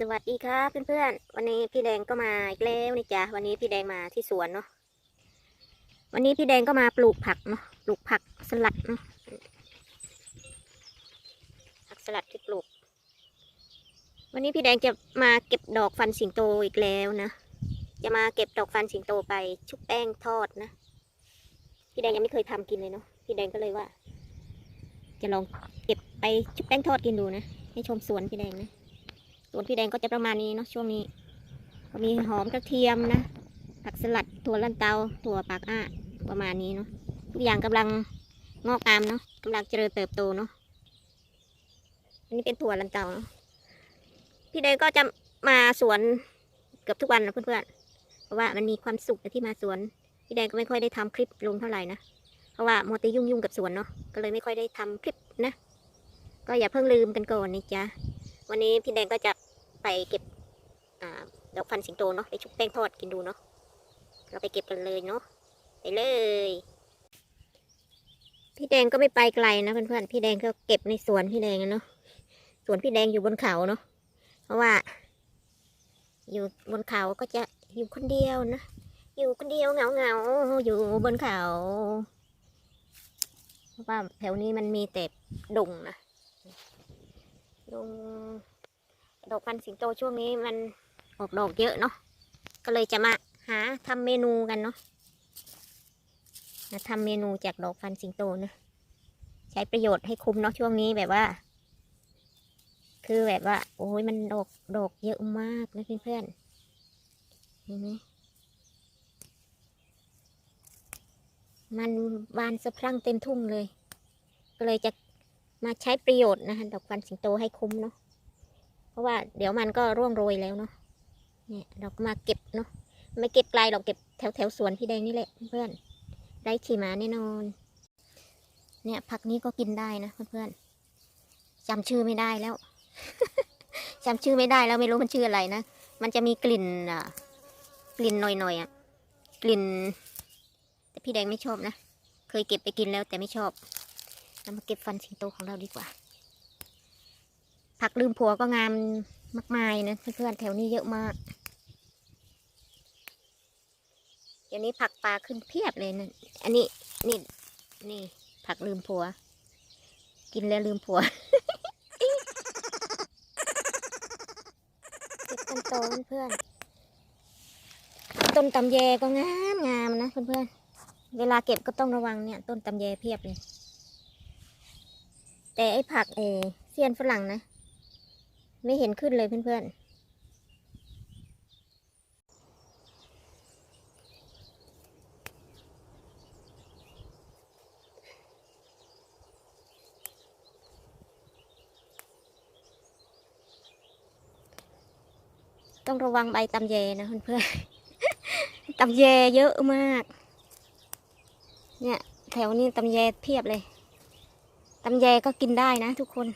สวัสดีครับเพื่อนๆ วันนี้พี่แดงก็มาอีกแล้วนี่จ้ะวันนี้พี่แดงมาที่สวนเนาะวันนี้พี่แดงก็มาปลูกผักเนาะปลูกผักสลัดเนาะผักสลัดที่ปลูก วันนี้พี่แดงจะมาเก็บดอกฟันสิงโตอีกแล้วนะจะมาเก็บดอกฟันสิงโตไปชุบแป้งทอดนะพี่แดงยังไม่เคยทำกินเลยเนาะพี่แดงก็เลยว่า จะลองเก็บไปชุบแป้งทอดกินดูนะให้ชมสวนพี่แดงนะ ส่วนพี่แดงก็จะประมาณนี้เนาะช่วงนี้ก็มีหอมกระเทียมนะ ผักสลัดถั่วลันเตาถั่วปากอ้าประมาณนี้เนาะทุกอย่างกำลังงอกงามเนาะกำลังเจริญเติบโตเนาะอันนี้เป็นถั่วลันเตาเนาะพี่แดงก็จะมาสวนเกือบทุกวันนะเพื่อนๆเพราะว่ามันมีความสุขที่มาสวน พี่แดงก็ไม่ค่อยได้ทำคลิปลงเท่าไหร่นะเพราะว่าโมวแต่ยุ่งๆกับสวนเนาะก็เลยไม่ค่อยได้ทำคลิปนะ ก็อย่าเพิ่งลืมกันก่อนนะจ๊ะวันนี้พี่แดงก็จะ ไปเก็บดอกฟันสิงโตเนาะไปชุบแป้งทอดกินดูเนาะเราไปเก็บกันเลยเนาะไปเลย พี่แดงก็ไม่ไปไกลนะเพื่อนๆพี่แดงก็เก็บในสวนพี่แดงเนาะสวนพี่แดงอยู่บนเขาเนาะเพราะว่า อยู่บนเขาก็จะอยู่คนเดียวนะอยู่คนเดียวเหงาเหงาๆอยู่บนเขาเพราะว่าแถวนี้มันมีแต่ดงนะลง ดอกพันสิงโตช่วงนี้มันออกดอกเยอะเนาะก็เลยจะมาหาทำเมนูกันเนาะมาทำเมนูจากดอกพันสิงโตนะใช้ประโยชน์ให้คุ้มเนาะช่วงนี้แบบว่า คือแบบว่า โอ้ยมันดอกดอกเยอะมากนะเพื่อนๆเห็นไหมมันบานสะพรั่งเต็มทุ่งเลย ก็เลยจะมาใช้ประโยชน์นะคะดอกฟันสิงโตให้คุ้มเนาะ เพราะว่าเดี๋ยวมันก็ร่วงโรยแล้วเนาะเนี่ยเราก็มาเก็บเนาะไม่เก็บไกลเราเก็บแถวแถวสวนพี่แดงนี่แหละเพื่อนได้ขี่ม้าแน่นอน เนี่ยผักนี้ก็กินได้นะเพื่อนๆจำชื่อไม่ได้แล้วจำชื่อไม่ได้แล้วไม่รู้มันชื่ออะไรนะมันจะมีกลิ่นอะกลิ่นหน่อยๆอะกลิ่น แต่พี่แดงไม่ชอบนะ เคยเก็บไปกินแล้วแต่ไม่ชอบเรามาเก็บฟันสิงโตของเราดีกว่า ผักลืมผัวก็งามมากมายนะเพื่อนๆแถวนี้เยอะมาก เดี๋ยวนี้ผักปลาขึ้นเพียบเลยนะอันนี้นี่นี่ ผักลืมผัว กินแล้วลืมผัวเก็บกันโตเพื่อนต้นตำแยก็งามงามนะเพื่อนๆ เวลาเก็บก็ต้องระวังเนี่ย ต้นตำแยเพียบเลย แต่ไอ้ผักเออเซียนฝรั่งนะ ไม่เห็นขึ้นเลยเพื่อนๆต้องระวังใบตำแยนะเพื่อนๆตำแยเยอะมาก เนี่ย แถวนี้ตำแยเพียบเลยตำแยก็กินได้นะทุกคน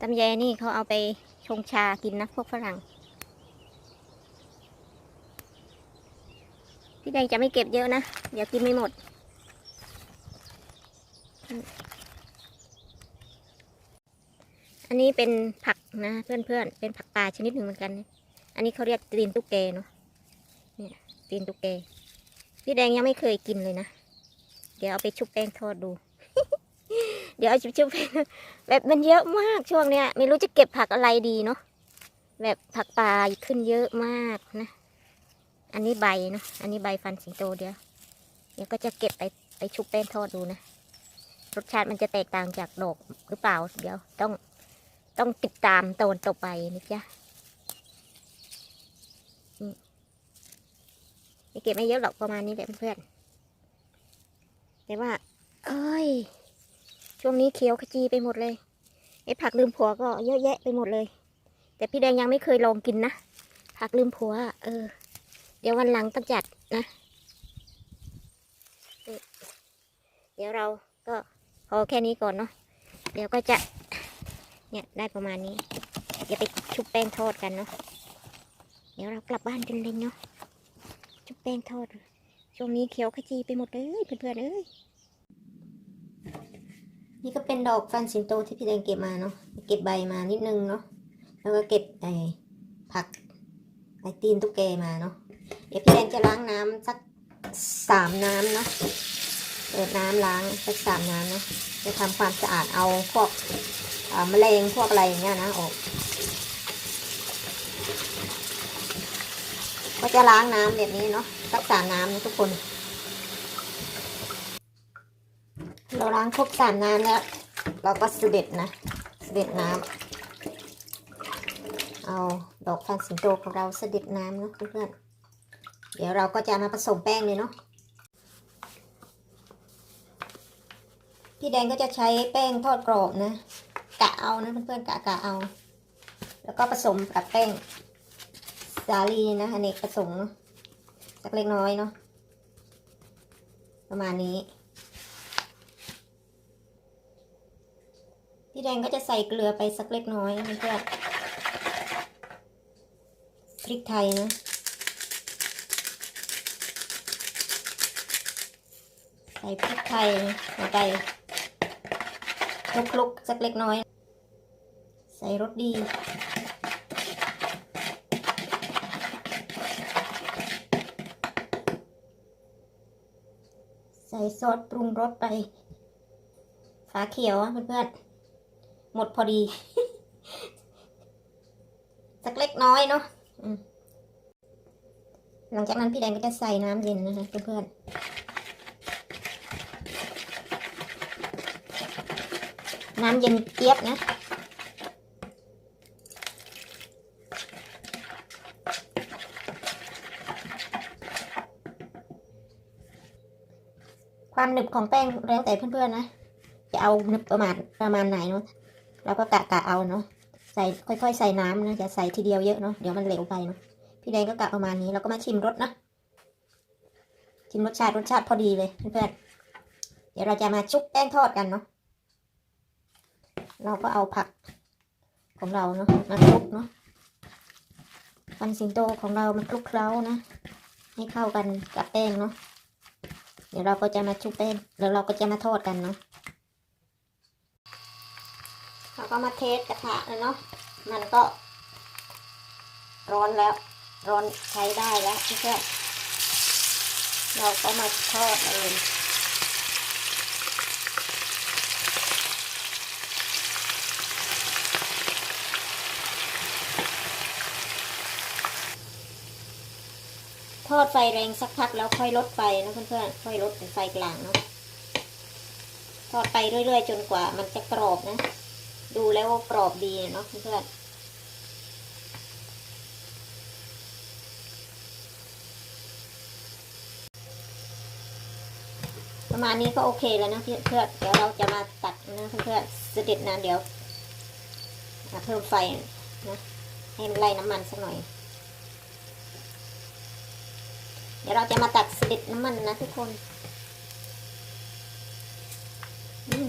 ตำแยนี่เขาเอาไปชงชากินนะพวกฝรั่ง พี่แดงจะไม่เก็บเยอะนะ เดี๋ยวกินไม่หมด อันนี้เป็นผักนะเพื่อนๆเป็นผักปลาชนิดหนึ่งเหมือนกัน อันนี้เขาเรียกตีนตุ๊กแกเนาะ เนี่ยตีนตุ๊กแก พี่แดงยังไม่เคยกินเลยนะ เดี๋ยวเอาไปชุบแป้งทอดดู เดี๋ยวชุบๆแบบมันเยอะมากช่วงเนี้ย ไม่รู้จะเก็บผักอะไรดีเนาะแบบผักป่าขึ้นเยอะมากนะ อันนี้ใบเนาะอันนี้ใบฟันสิงโตเดียวเดี๋ยวก็จะเก็บไปไปชุบแป้งทอดดูนะรสชาติมันจะแตกต่างจากดอกหรือเปล่าเดี๋ยวต้องต้องติดตามตอนต่อไปนะจ๊ะไม่เก็บไม่เยอะหรอกประมาณนี้แหละเพื่อนแต่ว่า เอ้ย ช่วงนี้เขียวขจีไปหมดเลยไอ้ผักลืมผัวก็เยอะแยะไปหมดเลย แต่พี่แดงยังไม่เคยลองกินนะผักลืมผัว เออ เดี๋ยววันหลังต้องจัดนะ เดี๋ยวเราก็พอแค่นี้ก่อนเนาะเดี๋ยวก็จะ เนี่ยได้ประมาณนี้เดี๋ยวไปชุบแป้งทอดกันเนาะเดี๋ยวเรากลับบ้านกันเลยเนาะชุบแป้งทอดช่วงนี้เขียวขจีไปหมดเลยเพื่อนๆเอ้ย นี่ก็เป็นดอกฟันสิงโตที่พี่แดงเก็บมาเนาะเก็บใบมานิดนึงเนาะแล้วก็เก็บไอ้ผักไอตีนตุ๊กแกมาเนาะเดี๋ยวพี่แดงจะล้างน้ำสักสามน้ำเนาะเปิดน้ำล้างสักสามน้ำเนาะจะทำความสะอาดเอาพวกแมลงพวกอะไรอย่างเงี้ยนะออกก็จะล้างน้ำแบบนี้เนาะสักสามน้ำนะทุกคน เราล้างครบสามน้ำแล้ว เราก็เสด็จนะเสด็จน้ำเอาดอกฟันสิงโตของเราเสด็จน้ำนะเพื่อนๆเดี๋ยวเราก็จะมาผสมแป้งเลยเนาะพี่แดงก็จะใช้แป้งทอดกรอบนะกะเอานะเพื่อนๆกะกะเอา แล้วก็ผสมกับแป้งสาลีนะอเนกประสงค์สักเล็กน้อยเนาะประมาณนี้ พี่แดงก็จะใส่เกลือไปสักเล็กน้อยนะเพื่อนพริกไทยนะใส่พริกไทยลงไปคลุกๆสักเล็กน้อย ใส่รสดีใส่ซอสปรุงรสไป ฝาเขียวเพื่อนๆ หมดพอดี สักเล็กน้อยเนาะหลังจากนั้นพี่แดงก็จะใส่น้ำเย็นนะคะเพื่อนๆ น้ำเย็นเจี๊ยบนะความหนึบของแป้งแล้วแต่เพื่อนๆนะ จะเอาหนึบประมาณประมาณไหนเนาะ เราก็กะกะเอาเนาะใส่ค่อย ๆ ใส่น้ำนะอย่าใส่ทีเดียวเยอะเนาะเดี๋ยวมันเหลวไปเนาะพี่แดงก็กะประมาณนี้เราก็มาชิมรสนะชิมรสชาติรสชาติพอดีเลยเพื่อนๆเดี๋ยวเราจะมาชุบแป้งทอดกันเนาะเราก็เอาผักของเราเนาะมาคลุกเนาะฟันสิงโตของเรามันคลุกเคล้านะ ให้เข้ากันกับแป้งเนาะเดี๋ยวเราก็จะมาชุบแป้งแล้วเราก็จะมาทอดกันเนาะ เรา ก็มาเทสกระทะแล้วเนาะ มันก็ ร้อนแล้ว ร้อนใช้ได้แล้วเพื่อนๆเราก็มาทอดเลยทอดไฟแรงสักพักแล้วค่อยลดไฟนะเพื่อนๆ ค่อยลดเป็นไฟกลางเนาะ ทอดไปเรื่อยๆ จนกว่ามันจะกรอบนะ ดูแล้วว่ากรอบดีเนาะเพื่อนประมาณนี้ก็โอเคแล้วนะเพื่อนเดี๋ยวเราจะมาตัดนะเพื่อนๆเสด็จนะเดี๋ยวเพิ่มไฟนะให้มันไล่น้ำมันสักหน่อย เดี๋ยวเราจะมาตัดเสด็จน้ำมันนะทุกคน อืม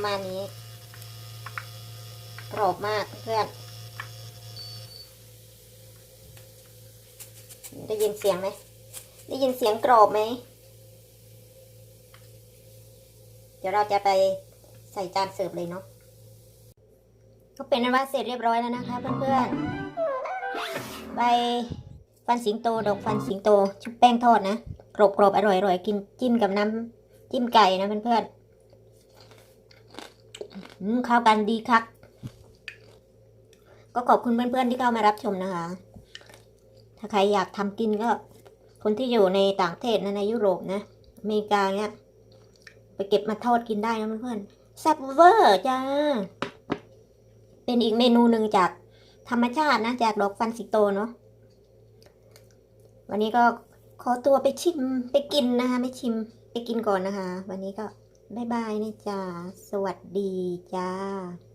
ประมาณนี้ กรอบมากเพื่อน ได้ยินเสียงไหม ได้ยินเสียงกรอบไหม เดี๋ยวเราจะไปใส่จานเสิร์ฟเลยเนาะ ก็เป็นนั้นว่าเสร็จเรียบร้อยแล้วนะคะเพื่อนๆใบฟันสิงโต ดอกฟันสิงโต ชุบแป้งทอดนะ กรอบกรอบๆอร่อยอร่อยกินจิ้มกับน้ำจิ้มไก่นะเพื่อนๆ เข้ากันดีครับก็ขอบคุณเพื่อนๆที่เข้ามารับชมนะคะ ถ้าใครอยากทำกินก็ คนที่อยู่ในต่างประเทศนะในยุโรปนะอเมริกาเนี้ย ไปเก็บมาทอดกินได้นะเพื่อนๆแซ่บเวอร์จ้า เป็นอีกเมนูหนึ่งจากธรรมชาตินะ จากดอกฟันสิโตเนาะวันนี้ก็ขอตัวไปชิมไปกินนะคะ ไม่ชิมไปกินก่อนนะคะ วันนี้ก็ บ๊ายบายนะจ๊ะ สวัสดีจ้า